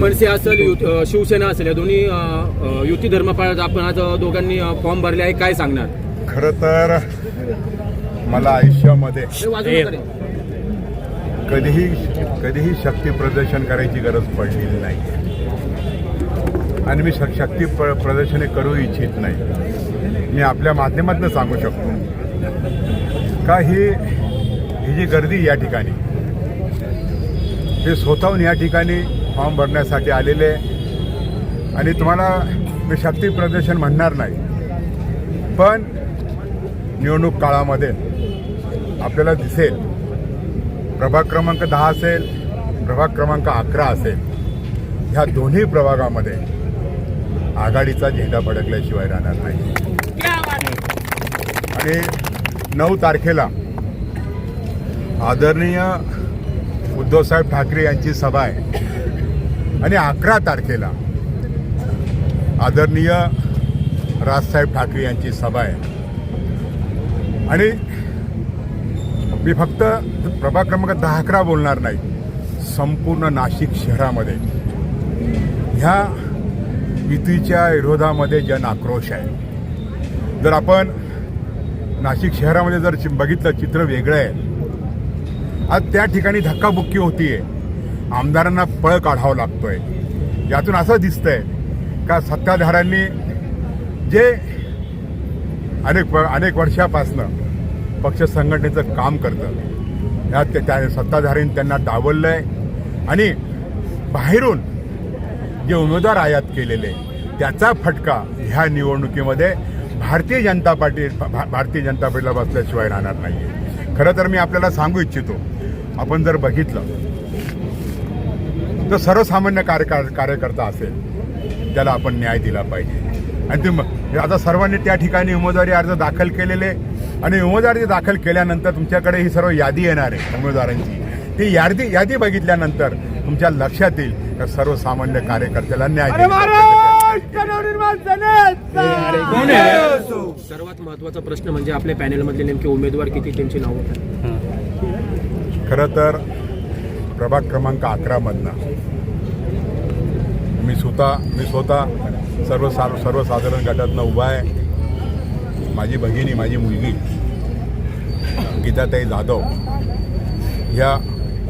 मनसे असेल शिवसेना असेल या दोन्ही युती धर्म पाळत आपण आज दोघांनी फॉर्म भरले आहे. काय सांगणार? खरं तर मला आयुष्यामध्ये. कधीही कधीही शक्ती प्रदर्शन करायची गरज पडलेली नाही. आणि मी शक्ती प्र प्रदर्शने करू इच्छित नाही. मी आपल्या माध्यमातून सांगू शकतो. का ही ही जी गर्दी या ठिकाणी हे स्वतःहून या ठिकाणी फॉर्म भरण्यासाठी आलेले आणि तुम्हाला मी शक्ती प्रदर्शन म्हणणार नाही. पण निवडणूक काळामध्ये आपल्याला दिसेल. प्रभाग क्रमांक दहा असेल प्रभाग क्रमांक अकरा असेल. ह्या दोन्ही प्रभागामध्ये आघाडीचा झेंडा फडकल्याशिवाय राहणार नाही. आणि नऊ तारखेला आदरणीय उद्धवसाहेब ठाकरे यांची सभा आहे. आणि अकरा तारखेला आदरणीय राजसाहेब ठाकरे यांची सभा आहे. आणि मी फक्त प्रभाग क्रमांक दहा अकरा बोलणार नाही संपूर्ण नाशिक शहरामध्ये. ह्या युतीच्या विरोधामध्ये जन आक्रोश आहे. जर आपण नाशिक शहरामध्ये जर चि- बघितलं चित्र वेगळं आहे. आज त्या ठिकाणी धक्काबुक्की होतीये. आमदारांना पळ काढावं लागतोय. यातून असं दिसतंय का सत्ताधाऱ्यांनी जे अनेक अनेक वर्षापासनं पक्ष संघटनेचं काम करतं यात ते- त्या सत्ताधाऱ्यांनी त्यांना डावललंय आणि बाहेरून जे उमेदवार आयात केलेले त्याचा फटका ह्या निवडणुकीमध्ये भारतीय जनता पार्टी भा- भारतीय जनता पार्टीला बसल्याशिवाय राहणार नाही खरं तर मी आपल्याला सांगू इच्छितो आपण जर बघितलं तर सर्वसामान्य कार्य कार्यकर्ता असेल त्याला आपण न्याय दिला पाहिजे. आणि ते आता सर्वांनी त्या ठिकाणी उमेदवारी अर्ज दाखल केलेले आणि उमेदवारी दाखल केल्यानंतर तुमच्याकडे ही सर्व यादी येणार आहे उमेदवारांची. ती यादी यादी बघितल्यानंतर तुमच्या लक्षात येईल तर सर्वसामान्य कार्यकर्त्याला न्याय दिला सर्वात महत्त्वाचा प्रश्न म्हणजे आपल्या पॅनेलमधले नेमके उमेदवार किती त्यांची नावं खरं तर प्रभाग क्रमांक अकरामधनं मी स्वतः मी स्वतः सर्व सर्वसाधारण गटातनं उभा आहे. माझी भगिनी माझी मुलगी गीताताई जाधव ह्या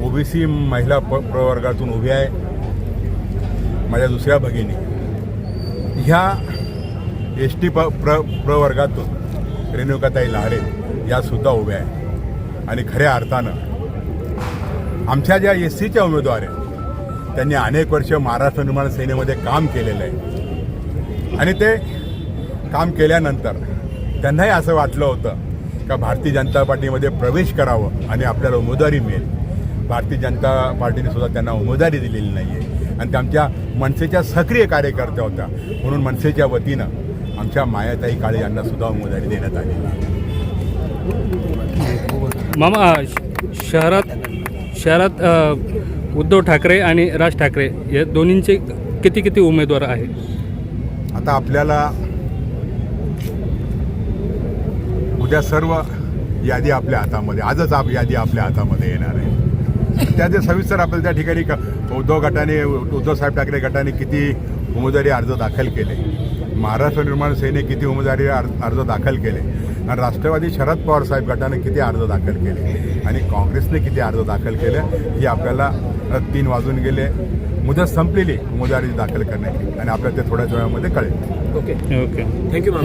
ओबीसी महिला प प्रवर्गातून उभी आहे. माझ्या दुसऱ्या भगिनी ह्या एस टी प प्र प्रवर्गातून रेणुकाताई लहारे यासुद्धा उभ्या आहे आणि खऱ्या अर्थानं आमच्या ज्या एस सीच्या उमेदवार आहेत त्यांनी अनेक वर्ष महाराष्ट्र निर्माण सेनेमध्ये काम केलेलं आहे. आणि ते काम केल्यानंतर त्यांनाही असं वाटलं होतं का भारतीय जनता पार्टीमध्ये प्रवेश करावं आणि आपल्याला उमेदवारी मिळेल. भारतीय जनता पार्टीने सुद्धा त्यांना उमेदवारी दिलेली नाही आहे आणि त्या आमच्या मनसेच्या सक्रिय कार्यकर्त्या होत्या. म्हणून मनसेच्या वतीनं आमच्या मायाताई काळे यांना सुद्धा उमेदवारी देण्यात आली. मामा श- शहरात शहरात उद्धव ठाकरे आणि राज ठाकरे या दोन्हींचे किती किती उमेदवार आहेत? आता आपल्याला उद्या सर्व यादी आपल्या हातामध्ये आजच आप यादी आपल्या हातामध्ये येणार आहे. त्याचे सविस्तर आपल्याला त्या ठिकाणी क- उद्धव गटाने उद्धव साहेब ठाकरे गटाने किती उमेदवारी अर्ज दाखल केले? महाराष्ट्र निर्माण सेने किती उमेदवारी अर्ज दाखल केले? आणि राष्ट्रवादी शरद पवार साहेब गटाने किती अर्ज दाखल केले? आणि काँग्रेसने किती अर्ज दाखल केले? ही आपल्याला तीन वाजून गेले. मुदत संपलेली उमेदवारी दाखल करण्याची. आणि आपल्याला ते थोड्याच वेळामध्ये कळेल. ओके. ओके. Thank you ma'am